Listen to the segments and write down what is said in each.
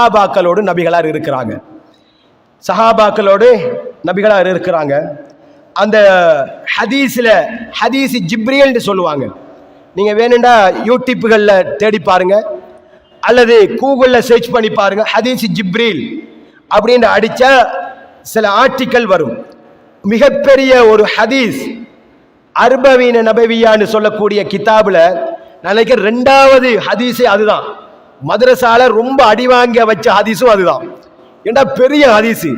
சஹாபாக்களோடு நபிகளார் இருக்கிறாங்க. சஹாபாக்களோடு நபிகளார் இருக்கிறாங்க. அந்த ஹதீஸில் ஹதீஸ் ஜிப்ரியல்னு சொல்லுவாங்க. நீங்கள் வேணுண்டா யூடியூப்புகளில் தேடி பாருங்கள் அல்லது கூகுளில் சர்ச் பண்ணி பாருங்கள் ஹதீஸ் ஜிப்ரீல் அப்படின்னு அடித்தா சில ஆர்டிக்கல் வரும். மிகப்பெரிய ஒரு ஹதீஸ் அர்பவீன நபவியான்னு சொல்லக்கூடிய கிதாபில் நினைக்கிறேன் ரெண்டாவது ஹதீஸே அதுதான். மதரசால ரொம்ப அடி வாங்க வச்ச ஹதீஸும் அதுதான். ஏண்டா பெரிய ஹதீஸு?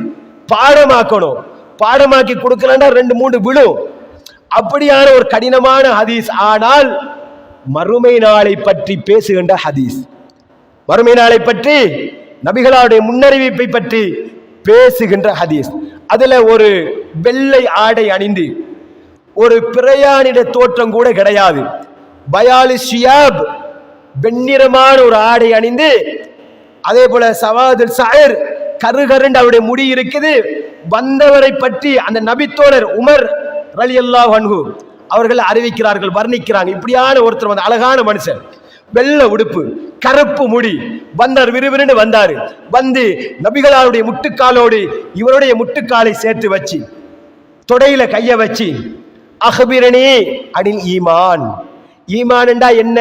பாடமாக்கணும். பாடமாக்கி கொடுக்கலன்னா ரெண்டு மூணு விழும். அப்படியான ஒரு கடினமான ஹதீஸ். ஆனால் மறுமை நாளை பற்றி பேசுகின்ற ஹதீஸ். மறுமை நாளை பற்றி நபிகளாருடைய முன்னறிவிப்பை பற்றி பேசுகின்ற ஹதீஸ். அதுல ஒரு வெள்ளை ஆடை அணிந்து ஒரு பிரயாணிட தோற்றம் கூட கிடையாது. பயாலி ஷியாப் வெண்ணிறமான ஒரு ஆடை அணிந்து அதே போல சவாதுல் சாயர் கருகருண்டு அவருடைய முடி இருக்குது வந்தவரை பற்றி அந்த நபித்தோழர் உமர் ரலி அல்லாஹ் வன்கு அவர்கள் அறிவிக்கிறார்கள் வர்ணிக்கிறாங்க. இப்படியான ஒருத்தர் வந்து அழகான மனுஷன். வெள்ளை உடுப்பு கருப்பு முடி. வந்தார் விறுவிறுன்னு வந்தாரு. வந்து நபிகளாருடைய முட்டுக்காலோடு இவருடைய முட்டுக்காலை சேர்த்து வச்சு தொடையில கைய வச்சு அகபிரணி அனில் ஈமான். ஈமான்டா என்ன?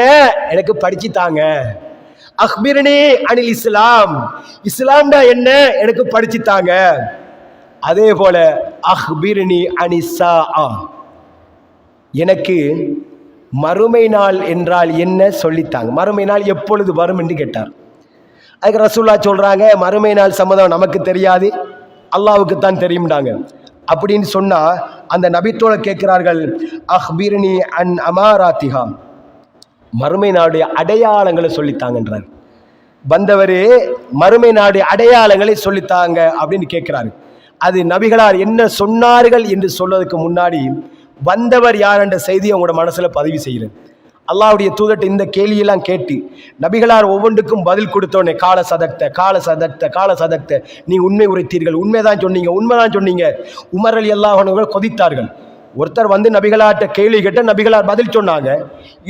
எனக்கு படிச்சு தாங்க. அஹ்பிரணி அனில் இஸ்லாம். இஸ்லாம்டா என்ன? எனக்கு படிச்சு தாங்க. அதே போல அஹ்பிரணி அனிசா எனக்கு மறுமை நாள் என்றால் என்ன சொல்லித்தாங்க. மறுமை நாள் எப்பொழுது வரும் என்று கேட்டார். அதுக்கு ரசூல்லா சொல்கிறாங்க மறுமை நாள் சம்மதம் நமக்கு தெரியாது. அல்லாவுக்கு தான் தெரியும்டாங்க. அப்படின்னு சொன்னால் அந்த நபித்தோட கேட்கிறார்கள் அஹ்பிர்னி அன் அமாராத்திகாம் மறுமை நாடு அடையாளங்களை சொல்லித்தாங்கன்றார். வந்தவர் மறுமை நாடு அடையாளங்களை சொல்லித்தாங்க அப்படின்னு கேட்கிறாரு. அது நபிகளார் என்ன சொன்னார்கள் என்று சொல்வதற்கு முன்னாடி வந்தவர் யார் என்ற செய்தியை உங்களோட மனசில் பதிவு செய்கிறேன் அல்லாவுடைய தூதர்ட்ட இந்த கேள்வியெல்லாம் கேட்டு நபிகளார் ஒவ்வொன்றுக்கும் பதில் கொடுத்தோன்னே கால சதக்த கால சதக்த கால சதக்த நீ உண்மை உரைத்தீர்கள். உண்மைதான் சொன்னீங்க உண்மைதான் சொன்னீங்க. உமரல் அலி கொதித்தார்கள். ஒருத்தர் வந்து நபிகளாட்ட கேள்வி கேட்ட நபிகளார் பதில் சொன்னாங்க.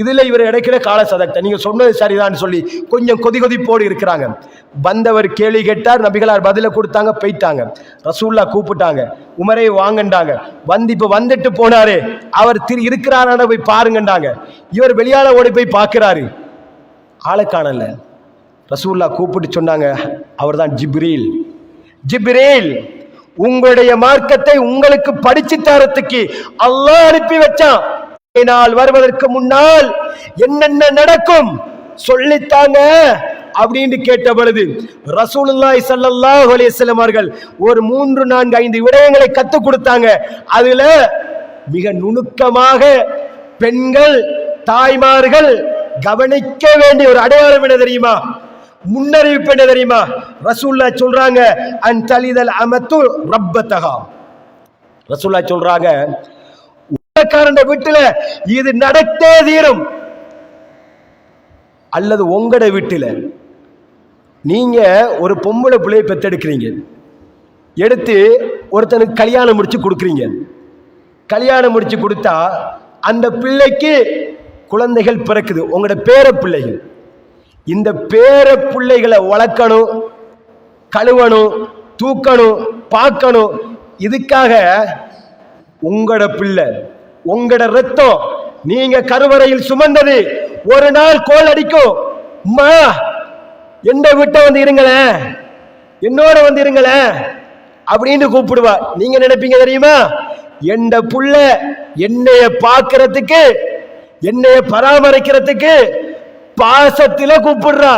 இதில் இவர் இடைக்கிற கால சதக்த நீங்கள் சொன்னது சரிதான் சொல்லி கொஞ்சம் கொதி கொதிப்போடு இருக்கிறாங்க. வந்தவர் கேள்வி கேட்டார் நபிகளார் பதிலை கொடுத்தாங்க போயிட்டாங்க ரசூல்லா கூப்பிட்டாங்க உமரை வாங்கண்டாங்க. வந்து இப்போ வந்துட்டு போனாரே அவர் திரு இருக்கிறாரான போய் பாருங்கண்டாங்க. இவர் வெளியால ஓடி போய் பார்க்குறாரு ஆளை காணலை. ரசூல்லா கூப்பிட்டு சொன்னாங்க அவர்தான் ஜிப்ரீல். ஜிப்ரீல் உங்களுடைய மார்க்கத்தை உங்களுக்கு படிச்சு தரத்துக்கு அல்லாஹ் அனுப்பி வச்சான். நாள் வருவதற்கு முன்னால் என்னென்ன நடக்கும்? சொல்லித்தாங்க. அப்படின்னு கேட்ட பொழுது ரசூலுல்லாய் ஸல்லல்லாஹு அலைஹி அவர்கள் ஒரு மூன்று நான்கு ஐந்து விடயங்களை கத்துக் கொடுத்தாங்க. அதுல மிக நுணுக்கமாக பெண்கள் தாய்மார்கள் கவனிக்க வேண்டிய ஒரு அடையாளம் என்ன தெரியுமா? முன்னறிவிப்பு என்ன தெரியுமா? ரசூல்லா சொல்றாங்க அன் தலிதல் அமத்து ரப்பத்தகா ரசூல்லா சொல்றாங்க உலகாரண்ட வீட்டுல இது நடத்தே தீரும். அல்லது உங்களோட வீட்டுல நீங்க ஒரு பொம்பளை பிள்ளையை பெத்தெடுக்கிறீங்க. எடுத்து ஒருத்தனுக்கு கல்யாணம் முடிச்சு கொடுக்குறீங்க. கல்யாணம் முடிச்சு கொடுத்தா அந்த பிள்ளைக்கு குழந்தைகள் பிறக்குது. உங்களோட பேர பிள்ளைகள் இந்த பேர பிள்ளைகளை வளர்க்கணும் கழுவணும் தூக்கணும் பார்க்கணும். இதுக்காக உங்களோட பிள்ளை உங்களோட ரத்தம் நீங்க கருவறையில் சுமந்தது. ஒரு நாள் கோல் அடிக்கும். அம்மா எந்த விட்ட வந்து இருங்களேன் என்னோட வந்து இருங்களேன் அப்படின்னு கூப்பிடுவா. நீங்க நினைப்பீங்க தெரியுமா? எந்த புள்ள என்னைய பார்க்கறதுக்கு என்னைய பராமரிக்கிறதுக்கு பாசத்தில் கூப்பிடுறா.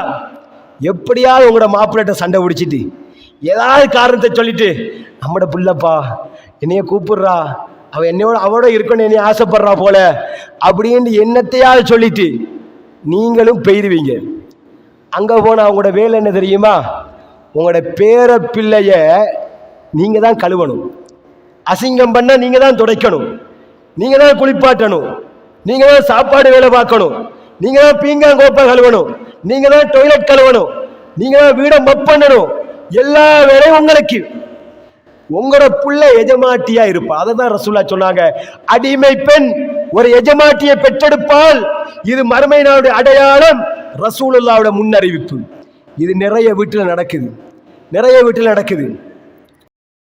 எப்படியாவது உங்களோட மாப்பிள்ளட்ட சண்டை பிடிச்சிட்டு ஏதாவது காரணத்தை சொல்லிட்டு நம்மட பிள்ளைப்பா என்னைய கூப்பிடுறா. அவ என்னையோட அவட இருக்கணும் என்னைய ஆசைப்படுறா போல அப்படின்னு என்னத்தையாவது சொல்லிட்டு நீங்களும் பெய்துவீங்க அங்கே போன அவங்களோட வேலை என்ன தெரியுமா? உங்களோட பேர பிள்ளைய நீங்கள் தான் கழுவணும். அசிங்கம் பண்ணால் நீங்கள் தான் துடைக்கணும். நீங்கள் தான் குளிப்பாட்டணும். நீங்கள் தான் சாப்பாடு வேலை பார்க்கணும். நீங்க தான் பீங்காங்கோப்பை கழுவணும். நீங்க தான் டொய்லெட் கழுவணும். நீங்க தான் வீடை மப் பண்ணணும். எல்லா வேலையும் உங்களுக்கு. உங்களோட புள்ள எஜமாட்டியா இருப்பா. அதை தான் ரசூல்லா சொன்னாங்க. அடிமை பெண் ஒரு எஜமாட்டியை பெற்றெடுப்பால் இது மறுமை அடையாளம். ரசூலுல்லாவோட முன்னறிவிப்பு. இது நிறைய வீட்டில் நடக்குது. நிறைய வீட்டில் நடக்குது.